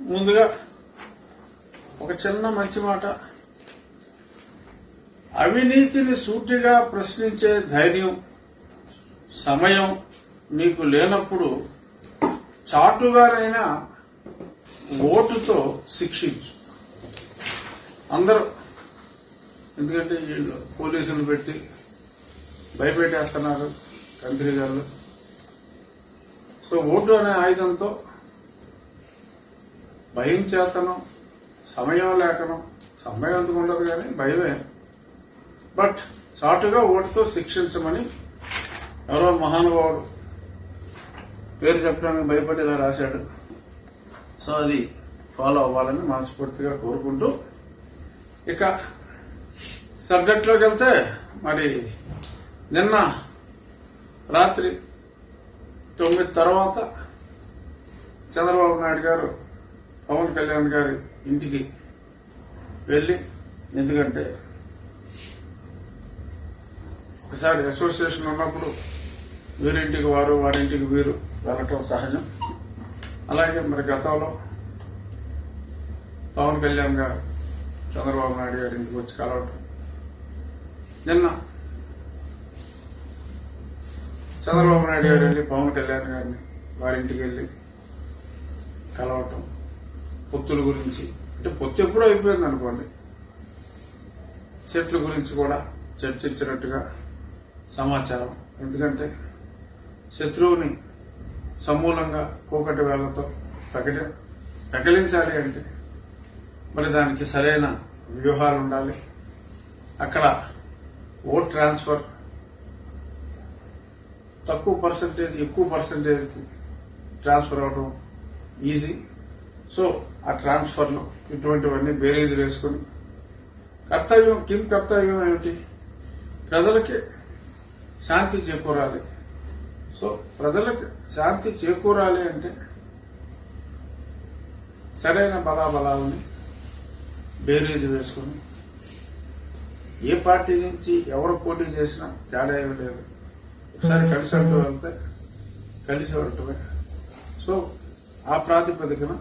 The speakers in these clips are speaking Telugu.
ముందుగా ఒక చిన్న మంచి మాట. అవినీతిని సూటిగా ప్రశ్నించే ధైర్యం సమయం నీకు లేనప్పుడు చాటుగానైనా ఓటుతో శిక్షించు. అందరూ ఎందుకంటే వీళ్ళు పోలీసులు పెట్టి భయపెట్టేస్తున్నారు తండ్రి గారు. సో ఓటు అనే ఆయుధంతో భయం చేతనం సమయం లేకనం సమయం ఎందుకు ఉండదు కానీ భయమే. బట్ చాటుగా ఓటుతో శిక్షించమని ఎవరో మహానుభావుడు పేరు చెప్పడానికి భయపడి ఇలా రాశాడు. సో అది ఫాలో అవ్వాలని మనస్ఫూర్తిగా కోరుకుంటూ ఇక సబ్జెక్ట్లోకి వెళ్తే మరి నిన్న రాత్రి తొమ్మిది తర్వాత చంద్రబాబు నాయుడు గారు పవన్ కళ్యాణ్ గారి ఇంటికి వెళ్ళి ఎందుకంటే ఒకసారి అసోసియేషన్ ఉన్నప్పుడు వీరింటికి వారు వారింటికి వీరు వెళ్ళటం సహజం. అలాగే మరి గతంలో పవన్ కళ్యాణ్ గారు చంద్రబాబు నాయుడు గారి ఇంటికి వచ్చి కలవటం. నిన్న చంద్రబాబు నాయుడు గారు వెళ్ళి పవన్ కళ్యాణ్ గారిని వారింటికి వెళ్ళి కలవటం. పొత్తుల గురించి. అంటే పొత్తు ఎప్పుడూ అయిపోయింది అనుకోండి. సెట్ల గురించి కూడా చర్చించినట్టుగా సమాచారం. ఎందుకంటే శత్రువుని సమూలంగా కూకటి వేళ్ళతో ప్రకటి ప్రకటించాలి అంటే మరి దానికి సరైన వ్యూహాలు ఉండాలి. అక్కడ ఓట్ ట్రాన్స్ఫర్ తక్కువ పర్సంటేజ్ ఎక్కువ పర్సంటేజ్కి ట్రాన్స్ఫర్ అవడం ఈజీ. సో ఆ ట్రాన్స్ఫర్లో ఇటువంటివన్నీ బేరీజులు వేసుకుని కర్తవ్యం కింద కర్తవ్యం ఏమిటి? ప్రజలకి శాంతి చేకూరాలి. సో ప్రజలకు శాంతి చేకూరాలి అంటే సరైన బలాబలాలని బేరీజు వేసుకుని ఏ పార్టీ నుంచి ఎవరు పోటీ చేసినా తేడా ఏమీ లేదు. ఒకసారి కలిసి అంటూ వెళ్తే కలిసి వెళ్ళటమే. సో ఆ ప్రాతిపదికన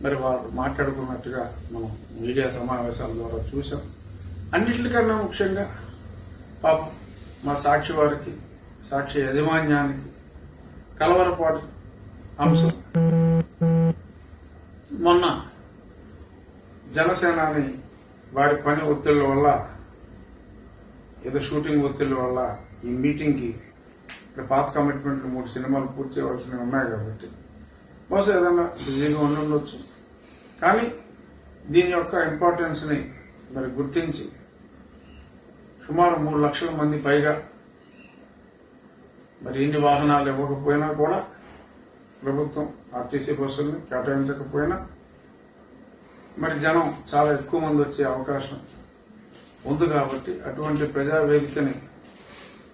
మరి వారు మాట్లాడుకున్నట్టుగా మనం మీడియా సమావేశాల ద్వారా చూసాం అన్నిటికన్నా ముఖ్యంగా పాపం మా సాక్షి వారికి సాక్షి యాజమాన్యానికి కలవరపాటు అంశం. మొన్న జనసేనాని వారి పని ఒత్తిళ్ళ వల్ల ఏదో షూటింగ్ ఒత్తిళ్ళ వల్ల ఈ మీటింగ్కి ఇక్కడ పాత కమిట్మెంట్లు మూడు సినిమాలు పూర్తి చేయవలసినవి ఉన్నాయి కాబట్టి బహుశా ఏదైనా బిజీగా ఉండి ఉండొచ్చు. కానీ దీని యొక్క ఇంపార్టెన్స్ని మరి గుర్తించి సుమారు మూడు లక్షల మంది పైగా మరి ఇన్ని వాహనాలు ఇవ్వకపోయినా కూడా ప్రభుత్వం ఆర్టీసీ బస్సుల్ని కేటాయించకపోయినా మరి జనం చాలా ఎక్కువ మంది వచ్చే అవకాశం ఉంది కాబట్టి అటువంటి ప్రజా వేదికని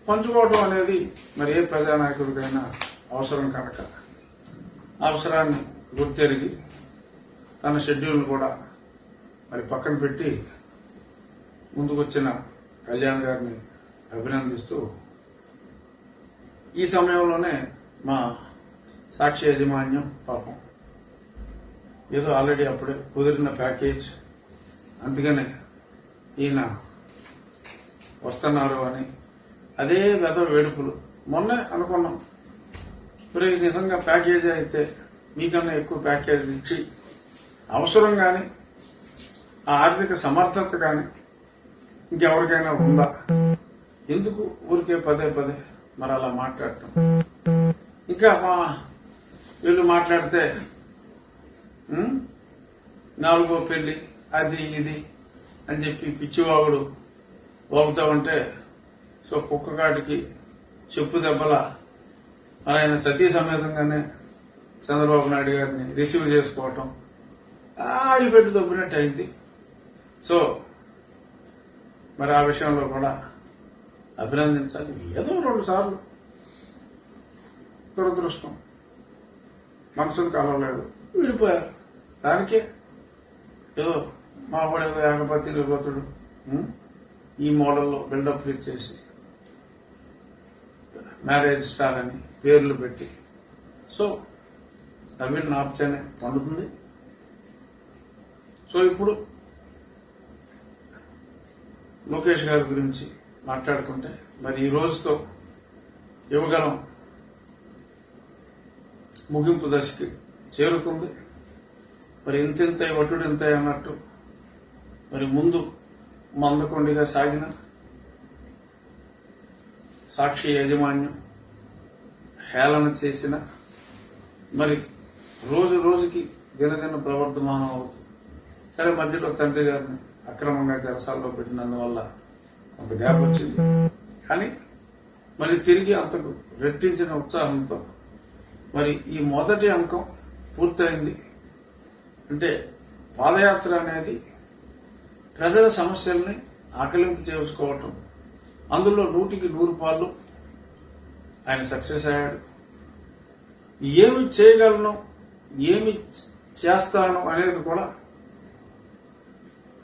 పంచుకోవడం అనేది మరి ఏ ప్రజానాయకుడికైనా అవసరం కనుక. అవసరాన్ని గుర్తెరిగి తన షెడ్యూల్ కూడా మరి పక్కన పెట్టి ముందుకొచ్చిన కళ్యాణ్ గారిని అభినందిస్తూ ఈ సమయంలోనే మా సాక్షి యాజమాన్యం పాపం. ఏదో ఆల్రెడీ అప్పుడే కుదిరిన ప్యాకేజ్. అందుకనే ఈయన వస్తున్నారు అని. అదే వెద వేడుకలు. మొన్నే అనుకున్నాం. మరి నిజంగా ప్యాకేజీ అయితే మీకన్నా ఎక్కువ ప్యాకేజ్ ఇచ్చి అవసరం కానీ ఆ ఆర్థిక సమర్థత కానీ ఇంకెవరికైనా ఉందా? ఎందుకు ఊరికే పదే పదే మరి అలా మాట్లాడటం? ఇంకా మా వీళ్ళు మాట్లాడితే నాలుగో పెళ్ళి అది ఇది అని చెప్పి పిచ్చివాగుడు వాగుతా ఉంటే సో కుక్కగాడికి చెప్పు దెబ్బల మరి ఆయన సతీ సమేతంగానే చంద్రబాబు నాయుడు గారిని రిసీవ్ చేసుకోవటం ఆగి పెట్టి దొబ్బినట్టు అయింది. సో మరి ఆ విషయంలో కూడా అభినందించాలి. ఏదో రెండు సార్లు. దురదృష్టం. మనసును కలవలేదు. విడిపోయారు. దానికే ఏదో మా వాడు ఏదో ఏకపతి నిలబోతుడు ఈ మోడల్లో బిల్డప్ ఇచ్చేసి మ్యారేజ్ స్టార్ అని పేర్లు పెట్టి. సో నవీన్ నాప్చనే పండుతుంది. సో ఇప్పుడు లోకేష్ గారి గురించి మాట్లాడుకుంటే మరి ఈ రోజుతో యువగలం ముగింపు దశకి చేరుకుంది. మరి ఇంతింత వటుడు ఇంత అన్నట్టు మరి ముందు మందకొండిగా సాగిన సాక్షి యాజమాన్యం హేళన చేసిన మరి రోజు రోజుకి దినదిన ప్రవర్ధమానం అవుతుంది. సరే మధ్యలో తండ్రి గారిని అక్రమంగా చెరసాల్లో పెట్టినందువల్ల కొంత గ్యాప్ వచ్చింది. కానీ మరి తిరిగి అంతకు రెట్టించిన ఉత్సాహంతో మరి ఈ మొదటి అంకం పూర్తయింది. అంటే పాదయాత్ర అనేది ప్రజల సమస్యల్ని ఆకలింపు చేసుకోవటం అందులో నూటికి నూరు పాళ్ళు ఆయన సక్సెస్ అయ్యాడు. ఏమి చేయగలను ఏమి చేస్తాను అనేది కూడా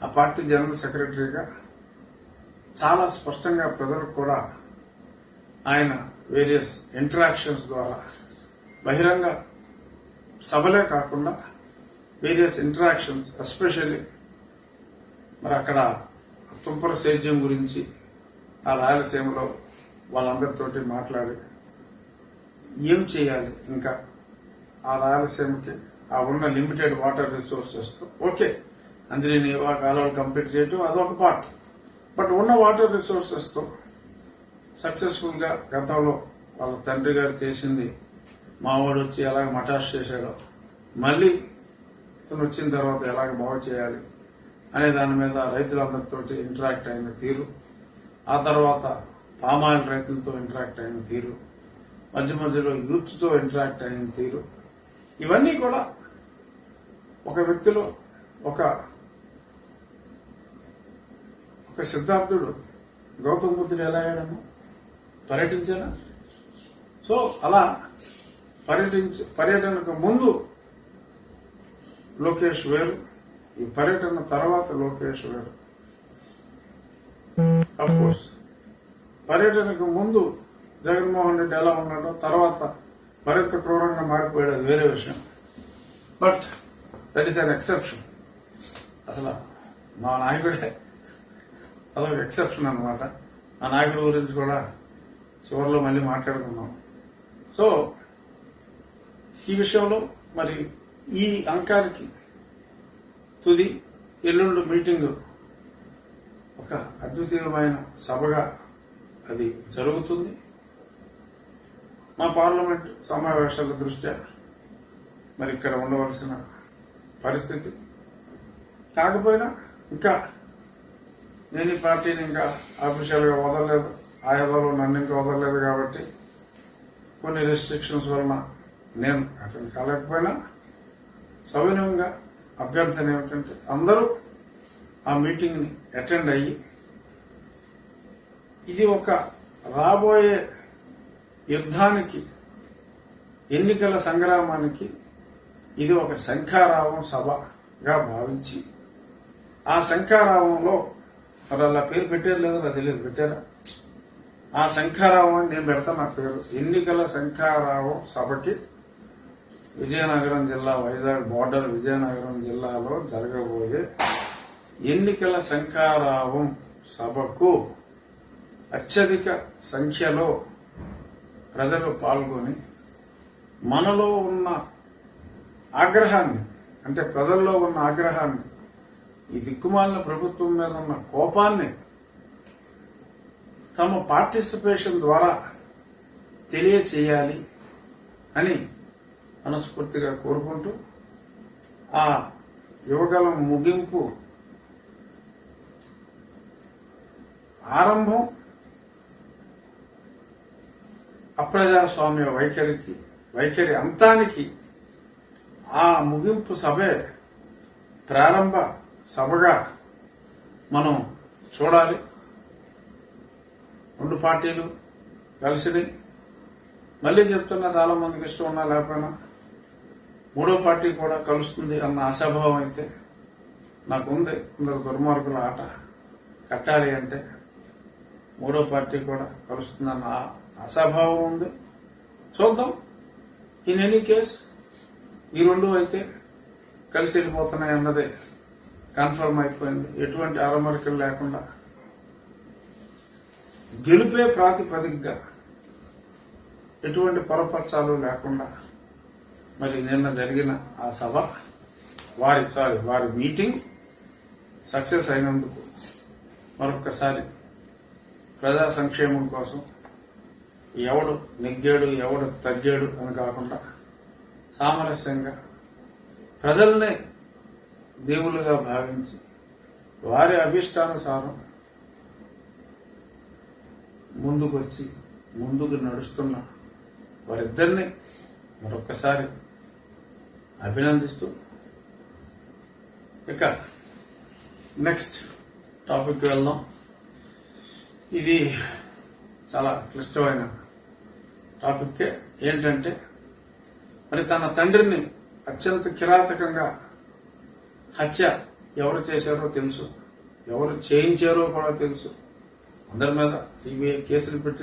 ఆ పార్టీ జనరల్ సెక్రటరీగా చాలా స్పష్టంగా ప్రజలకు కూడా ఆయన వేరియస్ ఇంటరాక్షన్స్ ద్వారా బహిరంగ సభలే కాకుండా వేరియస్ ఇంటరాక్షన్స్ ఎస్పెషల్లీ మరి అక్కడ తుంపర సేద్యం గురించి ఆ రాయలసీమలో వాళ్ళందరితోటి మాట్లాడి ఏం చేయాలి? ఇంకా ఆ రాయలసీమకి ఆ ఉన్న లిమిటెడ్ వాటర్ రిసోర్సెస్తో ఓకే. అందులో ఆ కాలువలు కంప్లీట్ చేయటం అదొక పార్ట్ బట్ ఉన్న వాటర్ రిసోర్సెస్తో సక్సెస్ఫుల్గా గతంలో వాళ్ళ తండ్రి గారు చేసింది. మావాడు వచ్చి ఎలాగ మటాష్ చేశాడో మళ్ళీ ఇతను వచ్చిన తర్వాత ఎలాగ బాగు చేయాలి అనే దాని మీద రైతులందరితోటి ఇంటరాక్ట్ అయిన తీరు. ఆ తర్వాత పామాయిల్ రైతులతో ఇంటరాక్ట్ అయిన తీరు. మధ్య మధ్యలో యూత్తో ఇంటరాక్ట్ అయిన తీరు. ఇవన్నీ కూడా ఒక వ్యక్తిలో ఒక ఒక సిద్ధార్థుడు గౌతమ బుద్ధుడు ఎలా అయ్యాడను పర్యటించానా సో అలా పర్యటించ పర్యటనకు ముందు లోకేష్ వేరు ఈ పర్యటన తర్వాత లోకేష్ వేరు. అఫ్ కోర్స్ పర్యటనకు ముందు జగన్మోహన్ రెడ్డి ఎలా ఉన్నాడో తర్వాత మరింత క్రూరంగా మారిపోయాడు అది వేరే విషయం. But that is an exception అసలు మా నాయకుడే అదొక ఎక్సెప్షన్ అనమాట ఆ నాయకుడి గురించి కూడా చివరిలో మళ్ళీ మాట్లాడుకుందాం. సో ఈ విషయంలో మరి ఈ అంకానికి తుది ఎల్లుండి మీటింగ్ ఒక అద్వితీయమైన సభగా అది జరుగుతుంది. మా పార్లమెంట్ సమావేశాల దృష్ట్యా మరి ఇక్కడ ఉండవలసిన పరిస్థితి. కాకపోయినా ఇంకా నేను ఈ పార్టీని ఇంకా ఆఫీషియల్గా వదలలేదు. ఆ హోదాలో నన్ను ఇంకా వదలలేదు కాబట్టి కొన్ని రెస్ట్రిక్షన్స్ వలన నేను అటెండ్ కాలేకపోయినా సవినయంగా అభ్యర్థన ఏమిటంటే అందరూ ఆ మీటింగ్ని అటెండ్ అయ్యి ఇది ఒక రాబోయే యుద్ధానికి ఎన్నికల సంగ్రామానికి ఇది ఒక శంఖారావం సభగా భావించి ఆ శంఖారావంలో మరి అలా పేరు పెట్టారు లేదో నాకు తెలియదు పెట్టారా? ఆ శంఖారావం అని నేను పెడతా నా పేరు. ఎన్నికల శంఖారావం సభకి విజయనగరం జిల్లా వైజాగ్ బోర్డర్ విజయనగరం జిల్లాలో జరగబోయే ఎన్నికల శంఖారావం సభకు అత్యధిక సంఖ్యలో ప్రజలు పాల్గొని మనలో ఉన్న ఆగ్రహాన్ని అంటే ప్రజల్లో ఉన్న ఆగ్రహాన్ని ఈ దిక్కుమాలిన ప్రభుత్వం మీద ఉన్న కోపాన్ని తమ పార్టిసిపేషన్ ద్వారా తెలియచేయాలి అని మనస్ఫూర్తిగా కోరుకుంటూ ఆ యువగలం ముగింపు ఆరంభం అప్రజాస్వామ్య వైఖరికి వైఖరి అంతానికి ఆ ముగింపు సభే ప్రారంభ సభగా మనం చూడాలి. రెండు పార్టీలు కలిసినాయి మళ్ళీ చెప్తున్నా చాలా మందికి ఇష్టం ఉన్నా లేకపోయినా మూడో పార్టీ కూడా కలుస్తుంది అన్న ఆశాభావం అయితే నాకు ఉంది కొందరు దుర్మార్గుల ఆట కట్టాలి అంటే మూడో పార్టీ కూడా కలుస్తుందన్న అసభావం ఉంది. చూద్దాం. ఇన్ ఎనీ కేస్ ఈ రెండు అయితే కలిసి వెళ్ళిపోతున్నాయి అన్నదే కన్ఫర్మ్ అయిపోయింది. ఎటువంటి అరమరికలు లేకుండా గెలిపే ప్రాతిపదికగా ఎటువంటి పొరపచ్చాలు లేకుండా మరి నిన్న జరిగిన ఆ సభ వారి సారీ వారి మీటింగ్ సక్సెస్ అయినందుకు మరొకసారి ప్రజా సంక్షేమం కోసం ఎవడు నెగ్గాడు ఎవడు తగ్గాడు అని కాకుండా సామరస్యంగా ప్రజల్ని దేవుళ్ళుగా భావించి వారి అభిష్టానుసారం ముందుకొచ్చి ముందుకు నడుస్తున్న వారిద్దరిని మరొకసారి అభినందిస్తూ ఇక నెక్స్ట్ టాపిక్ వెళ్దాం. ఇది చాలా క్లిష్టమైన టాపిక్ ఏంటంటే మరి తన తండ్రిని అత్యంత కిరాతకంగా హత్య ఎవరు చేశారో తెలుసు. ఎవరు చేయించారో కూడా తెలుసు. అందరి మీద సిబిఐ కేసులు పెట్టి